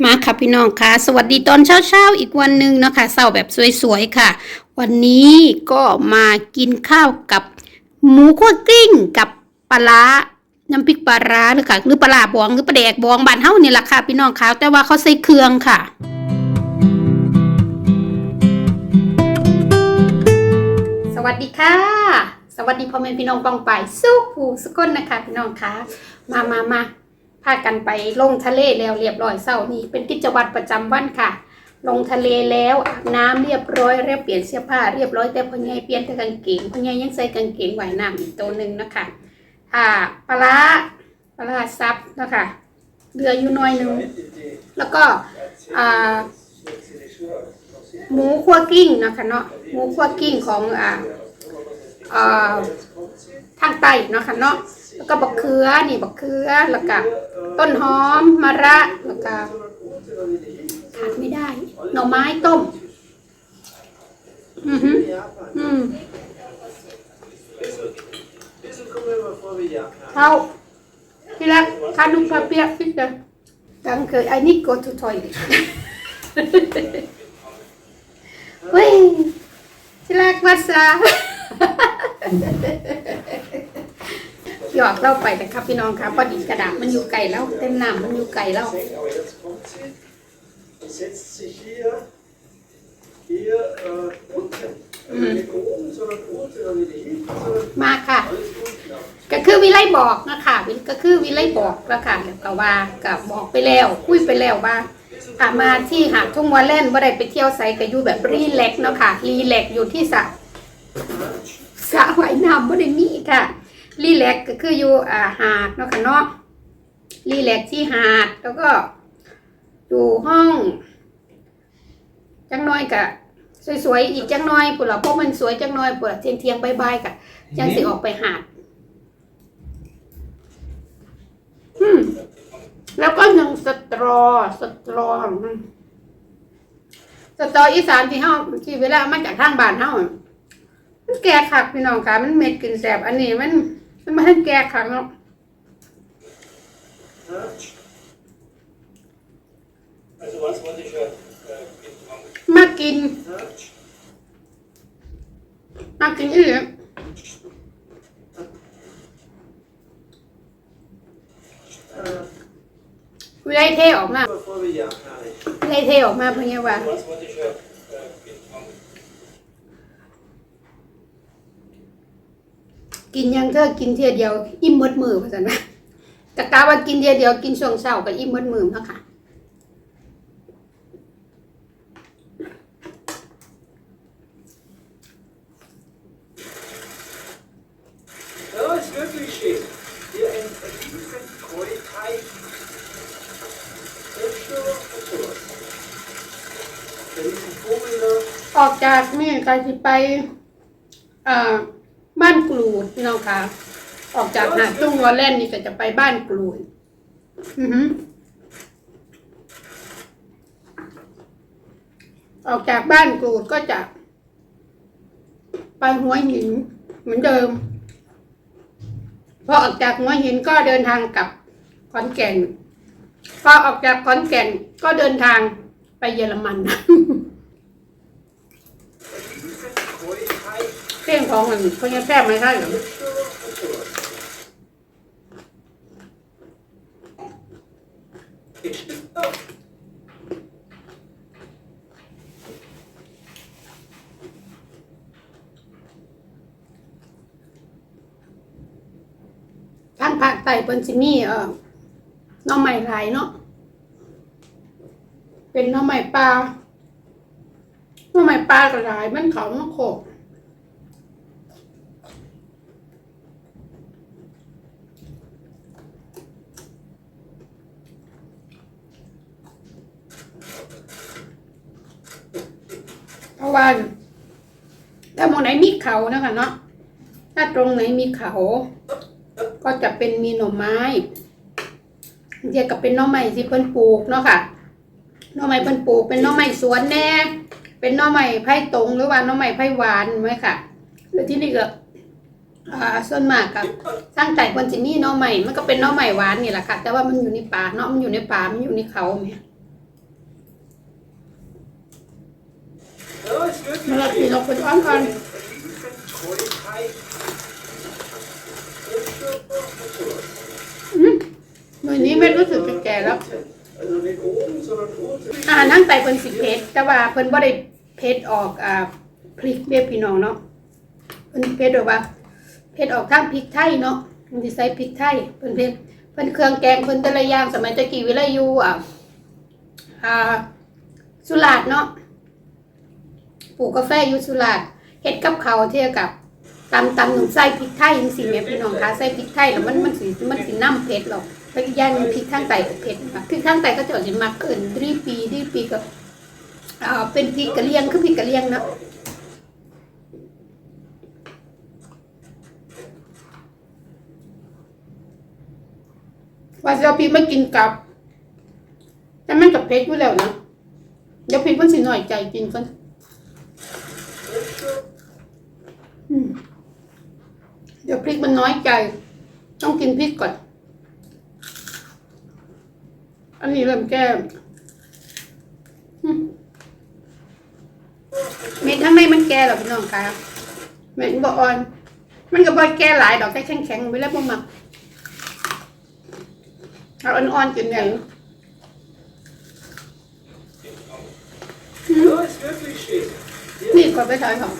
มาค่ะพี่น้องค่ะ สวัสดีตอนเช้าๆอีกวันหนึ่งนะคะเช้าแบบสวยๆค่ะ วันนี้ก็มากินข้าวกับหมูคั่วกลิ้งกับปลาร้าน้ำพริกปลาร้าหรือค่ะหรือปลาร้าบองหรือปลาแดกบองบานเฮานี่แหละค่ะพี่น้องค่ะแต่ว่าเขาใส่เครื่องค่ะสวัสดีค่ะ สวัสดีพ่อแม่พี่น้องปองไปสู้ผู้สกลนะคะพี่น้องค่ะมามามา พากันไปลงทะเลแล้วเรียบร้อยเศร้านี้เป็นกิจวัตรประจำวันค่ะ ลงทะเลแล้วอาบน้ำเรียบร้อยเรียบเปลี่ยนเสื้อผ้าเรียบร้อยแต่พ่อใหญ่เปลี่ยนแต่กางเกงพ่อใหญ่ยังใส่กางเกงว่ายน้ำอีกตัวหนึ่งนะคะอ่าปลาปลาซับนะคะเหลืออยู่น้อยหนึ่งแล้วก็อ่าหมูคั่วกิ้งนะคะเนาะหมูคั่วกิ้งของอ่าอ่าทางใต้นะคะเนาะ แล้วก็บักเขือนี่บักเขือแล้วก็ต้นหอมมะระแล้วก็ขาดไม่ได้ หน่อไม้ต้ม อือหืออืมเขาที่รักคานุพาเปียกฟิกเดอร์ดังเคย I need go to toilet เฮ้ยที่รักวัดซา หยอกเล่าไปนะครับพี่น้องครับพอดีกระดาษมันอยู่ไกลแล้วเต็มน้ำมันอยู่ไกลแล้ว setzt sich hier, hier äh, unten. Also nicht oben, sondern unten, also nicht hinten, sondern มาค่ะ alles unten. ก็คือวิไลบอกนะคะวิก็คือวิไลบอกแล้วค่ะแล้วก็ว่ากับบอกไปแล้ว คุยไปแล้วว่าถ้ามาที่หาดทุ่งวัวเล่นว่าได้ไปเที่ยวไซก็อยู่แบบรีแลกซ์เนาะค่ะรีแลกซ์อยู่ที่สระสระว่ายน้ำบ่ได้มีค่ะ รีแลกก็คืออยู่อ่าหาดเนาะค่ะเนาะรีแลกที่หาดแล้วก็อยู่ห้อง จังน้อยกะสวยๆอีกจังน้อยปุ่นละพวกมันสวยจังน้อยปุ่นละเทียงเทียงๆบๆกะจังสิออกไปหาดแล้วก็ยังสตรอสตรอสตรออีสานที่เฮาที่เวลามาจากทางบ้านเฮามันแก่คักพี่น้องค่ะ มันเม็ดกินแสบอันนี้มัน มันไม่ให้แก่คักเนาะ Also was wollte ich hören? Äh, in- มากิน มากินอีกเวลาเทออกมา Bevor wir jagen, nein. เวลาเทออกมาเพื่อนว่า กินยังเธอกินเทียเดียว อิ่มหมดมือเพราะฉะนั้นกะกาว่ากินเทียเดียวกินช่วงเช้าก็อิ่มหมดมือแล้วค่ะ Ja, ist wirklich schön. Hier ein riesen Kräuteich. Hübsch und sowas. Der riesen Vogel da. ออกจากนี่ก็จะไป เอ่อ บ้านกรูดพี่น้องค่ะ ออกจากหาดตุ้งวอลเล่นนี่ก็จะไปบ้านกรูดอือหือออกจากบ้านกรูดก็จะ ไปหัวหินเหมือนเดิม พอออกจากหัวหินก็เดินทางกลับขอนแก่น พอออกจากขอนแก่นก็เดินทางไปเยอรมัน เรื่องของมันเขาจะแทบไม่ใช่หรอ Hübsch und sowas. Bestimmt auch. ทางภาคใต้เปิ้นสิมีเอ่อน้องใหม่หลายเนาะเป็นน้องใหม่ปลาน้องใหม่ปลาก็หลายมันเขามันโขกเพราะ ว่าถ้าหมองไหนมีเขานะคะเนาะถ้าตรงไหนมีเขา ก็จะเป็นมีหน่อไม้เดียวกับเป็นหน่อไม้ที่เพิ่นปลูกเนาะค่ะหน่อไม้เพิ่นปลูกเป็นหน่อไม้สวนแน่ เป็นน่อไม้ไผ่ตรงหรือว่าน่อไม้ไผ่หวานไหมค่ะแล้วที่นี่ก็ส่วนมากกับสร้างแต่คนสิมีหน่อไม้มันก็เป็นน่อไม้หวานนี่แหละค่ะ แต่ว่ามันอยู่ในป่าเนาะมันอยู่ในป่ามันอยู่ในเขาเนี่ย มาละปีเราคนอ้อนก่อน Keuigkeit. Und อืมหน่วยนี้ไม่รู้สึกแก่แล้ว Also nicht oben, sondern unten. อ่านั่งไต่เพิ่นสิเพชรแต่ว่าเพิ่นบ่ได้เพชรออกอ่าพริกเรียบพี่น้องเนาะเพิ่นเพชรแบบว่าเพชรออกทางพริกไทยเนาะมันสิใส่พริกไทยเพิ่นเพชรเพิ่นเครื่องแกงเพิ่นแต่ละอย่างสมัยตะกี้เวลาอยู่อะอ่าสุราษฎร์เนาะ ปลูกกาแฟยู่สุราษฎร์เฮ็ดกับข้าเทียกับตำตำหนุ่มใส่พริกไทยจังซี่แม่พี่น้องคะใส่พริกไทยแล้วมันมันสิมันสิน้ำเผ็ดหรอกแล้วอีกย่างพริกทางใต้ก็เผ็ดมากพริกทางใต้ก็จะสิมักเกินดรีปีดรีปีก็อ่าเป็นพริกกะเหรี่ยงคือพริกกะเหรี่ยงนะว่าจะเอาพริกมากินกับ แต่มันกับเผ็ดอยู่แล้วนะเดี๋ยวพริกมันสิหน่อยใจกินก่อนอืม เดี๋ยวพริกมันน้อยใจ ต้องกินพริกก่อน อันนี้เริ่มแก้มอืมเม็ดข้างในมันแก่หรอพี่น้องคะเม็ดบ่อ่อน มันก็บ่แก่หลายดอกแค่แข็งๆไปแล้วบ่มักเอาอ่อนๆกินอย่าง Ja, ist wirklich schön. นี่ก็ไปถอยของ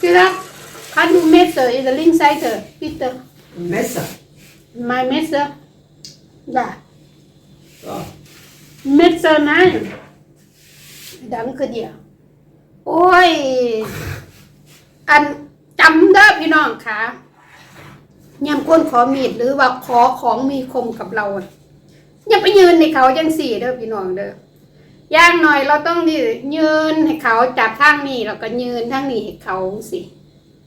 ที่รักคันดูเมสเซอร์อีเดลิงไซเตอร์ปีเตอร์ Messer. my เมสเซอร์ได้ So. เมสเซอร์นะดังคือเดียว โอ้ย อันจำได้อพี่น้องค่ะยามก้นขอมีดหรือว่าขอของมีคมกับเราอะอย่าไปยืนในเขาจังสี่เด้อพี่น้องเด้อ ย่างหน่อยเราต้องนี่ยืนให้เขาจับทางนี้แล้วก็ยืนทางนี้ให้เขาสิ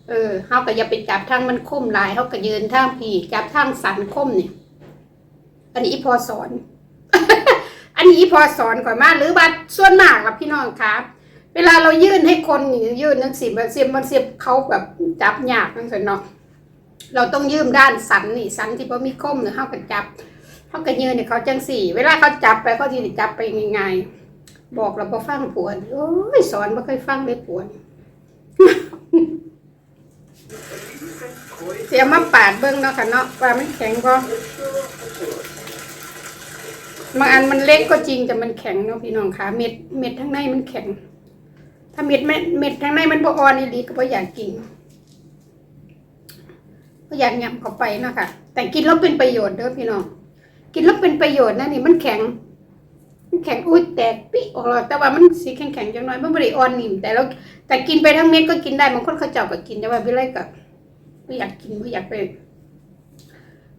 เออเขาก็อย่าไปจับทางมันคมลายเขาก็ยืนทางพี่จับทางสันคมเนี่ย อันนี้พอสอน อันนี้พอสอนก่อนมาหรือว่าส่วนมากล่ะพี่น้องครับเวลาเรายื่นให้คนยื่นนังสิมันเสียบมันเสียบเขาแบบจับยากนั่นสิเนาะเราต้องยืมด้านสันนี่สันที่พอมีคมเนี่ยเขาก็จับเขาก็ยืนให้เขาจังสี่ เวลาเขาจับไปเขาทีจับไปง่ายๆ บอกเราพอฟังปวนโอ้ยสอนไม่เคยฟังเลยปวนเสียมาปาดเบิ้งเนาะค่ะเนาะว่ามันแข็งก็บางอันมันเล็กก็จริงแต่มันแข็งเนาะพี่น้องคะเม็ดเม็ดทั้งในมันแข็ง ถ้าเม็ดเม็ดเม็ดข้งในมันบ่อ่อนอีหลีก็บ่อยากกินบ่อยากยำเข้าไปเนาะค่ะแต่กินแล้วเป็นประโยชน์เด้อพี่น้องกินแล้วเป็นประโยชน์นะนี่มันแข็ง แข็งอุ้ยแตกปิ๊ออกแล้วแต่ว่ามันสีแข็งๆจังน้อยมันบ่ได้อ่อนนิ่มแต่เราแต่กินไปทั้งเม็ดก็กินได้บางคนเขาเจ้าก็กินแต่ว่าวิไลก็ไม่อยากกินไม่อยากไป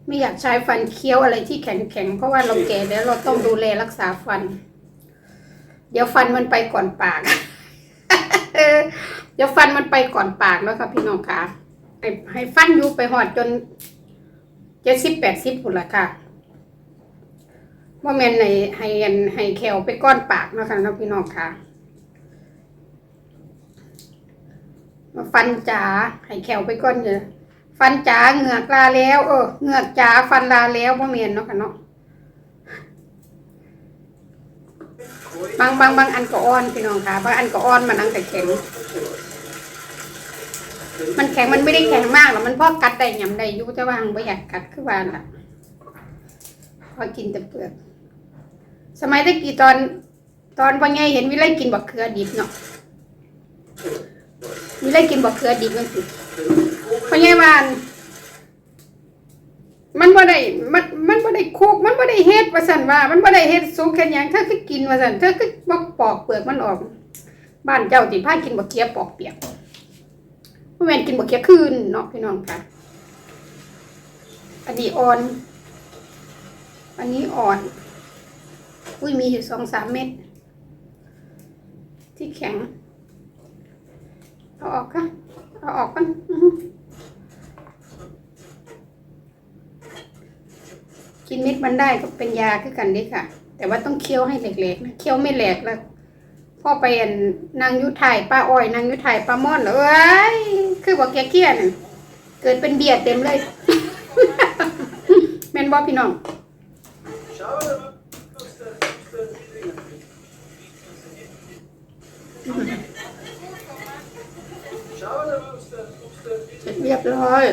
ไม่อยากใช้ฟันเคี้ยวอะไรที่แข็งๆเพราะว่าเราแก่แล้วเราต้องดูแลรักษาฟัน เดี๋ยวฟันมันไปก่อนปากเดี๋ยวฟันมันไปก่อนปากแล้วค่ะพี่น้องค่ะให้ฟันอยู่ไปหอดจนเจ็ดสิบแปดสิบพุ่นละค่ะ ว่าแมนในให้อันให้แขวไปก้อนปากเนาะคะเนาะพี่น้องค่ะ มาฟันจ๋าให้แขวไปก้อนเยอะฟันจ๋าเหงือกลาแล้ว เออเหงือกจ๋าฟันลาแล้วว่าแมนเนาะค่ะเนาะบางบางบางอันก็อ่อนพี่น้องค่ะ บางอันก็อ่อนมันอันแต่แข็ง มันแข็งมันไม่ได้แข็งมากหรอกมันพอกัดได้ยำได้ยุแต่ว่าหังไม่อยากกัดคือว่าล่ะพอกินแต่เปลือก สมัยตะกี้ตอนตอนพ่อใหญ่เห็นวิไลกินบักเขือดิบเนาะวิไลกินบักเขือดิบนั่นสิพ่อใหญ่ว่านมันบ่ได้มันมันบ่ได้คุกมันบ่ได้เฮ็ดว่าซั่นว่า มันบ่ได้เฮ็ดสุกแค่หยังเธอคือกินว่าซั่นเธอคือบ่ปอกเปลือกมันออก บ้านเจ้าติพากินบักเขียปอกเปียกบ่แม่นกินบักเขียคืนเนาะพี่น้องค่ะอันนี้อ่อน อันนี้อ่อน อุ้ยมีอยู่สองสามเม็ดที่แข็ง เอาออกค่ะ เอาออกกันกินเม็ดมันได้ก็เป็นยาคือกันด้ค่ะ แต่ว่าต้องเคี้ยวให้แหลกๆนะเคี้ยวไม่แหลกแล้วพ่อไปอันนางยุทธไทยป้าอ้อยนางยุทธไทยป้าม่อนเอ้ยคือบอกแกเกี้ยนเกิดเป็นเบียดเต็มเลยแม่นบอพี่น้อง เสร็จเรียบร้อย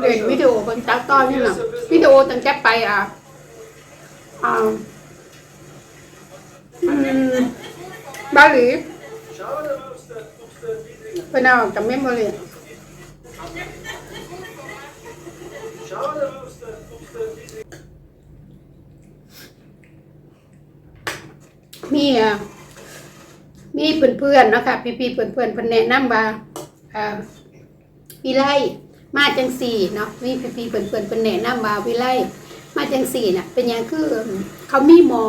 เล่นวิดีโอคนตัต่อนี่นะวิดีโอตั้งแต่ไปอะอ่าอืมบาหลี เป็นเอาจากเมมโมรีมีอะมีเพื่อนๆเนาะคะพี่ๆเพื่อนๆเพิ่นแนะนำว่าอ่าวิไลมาจังสี่เนาะมีพี่ๆเพื่อนๆเพิ่นแนะนำว่าวิไล มาจังสี่น่ะ เป็นหยังคือ เขามีหมอ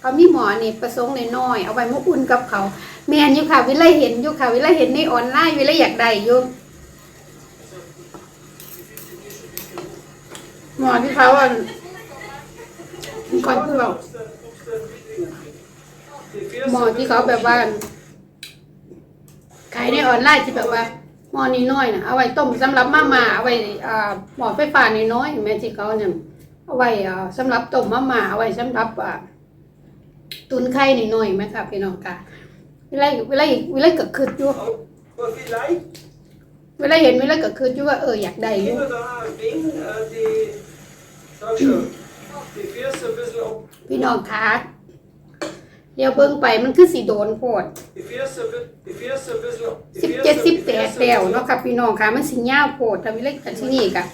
เขามีหมอนี่ประสงค์น้อยๆเอาไว้มาอุ่นกับเขาแม่นอยู่ค่ะวิไลเห็นอยู่ค่ะวิไลเห็นในออนไลน์วิไลอยากได้อยู่หมอที่เขาอะก่อนที่เราหมอที่เขาแบบว่าขายในออนไลน์ที่แบบว่าหมอนี้น้อยนะเอาไว้ต้มสำหรับมาม่าเอาไว้อ่าหมอไฟฟ้าน้อยๆแม่ที่เขาเนี่ย เอาไว้อ่าสำหรับต้มมาม่าเอาไว้สำหรับอ่าตุนไข่น้อยๆไหมครับพี่น้องค่ะเวลาเวลาเวลาก็คืดอยู่เวลาเห็นเวลาก็คืดอยู่ว่าเอออยากได้อยู่พี่น้องคะเดี๋ยวเบิ่งไปมันคือสีโดนโพด Die First ein bi- die First ein bisschen สิบเจ็ดสิบแปดแล้วเนาะค่ะพี่น้องค่ะมันสิยาวโพดถ้าวิเล็กกันที่นี่กะ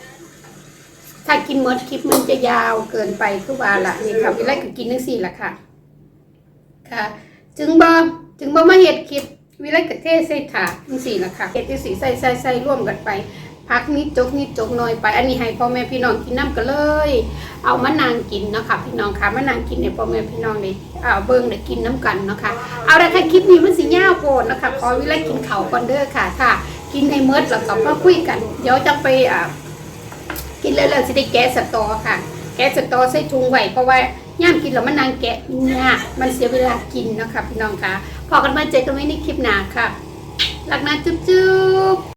ถ้ากินหมดคลิปมันจะยาวเกินไปคือว่าละนี่ค่ะวิเล็กก็กินทั้งสี่ละค่ะ ค่ะ จึงบ่จึงบ่มาเฮ็ดคลิปวิเล็กก็เทศใส่ถาดทั้งสี่ละค่ะเฮ็ดจังสี่ใส่ใส่ใส่ร่วมกันไปพักนิดจกนิดจกหน่อยไป อันนี้ให้พ่อแม่พี่น้องกินน้ำกันเลย เอามานางกินนะคะพี่น้องค่ะมานางกินในพ่อแม่พี่น้องได้อ่าเบิ่งได้กินน้ำกันนะคะเอาละค่ะคลิปนี้มันสิยาวโพดนะคะขอวิไลกินเขาก่อนเด้อค่ะค่ะ กินในเมิดแล้วก็มาคุยกัน เดี๋ยวจะไปอ่า กินแล้วเราจะได้แกะสตอค่ะ แกะสตอใส่ถุงไว้เพราะว่าย่ามกินแล้วมันนางแกะยากมันเสียเวลากินนะคะพี่น้องค่ะพอกันมาเจอกันไว้ในคลิปหน้าค่ะรักนะจุ๊บจุ๊บ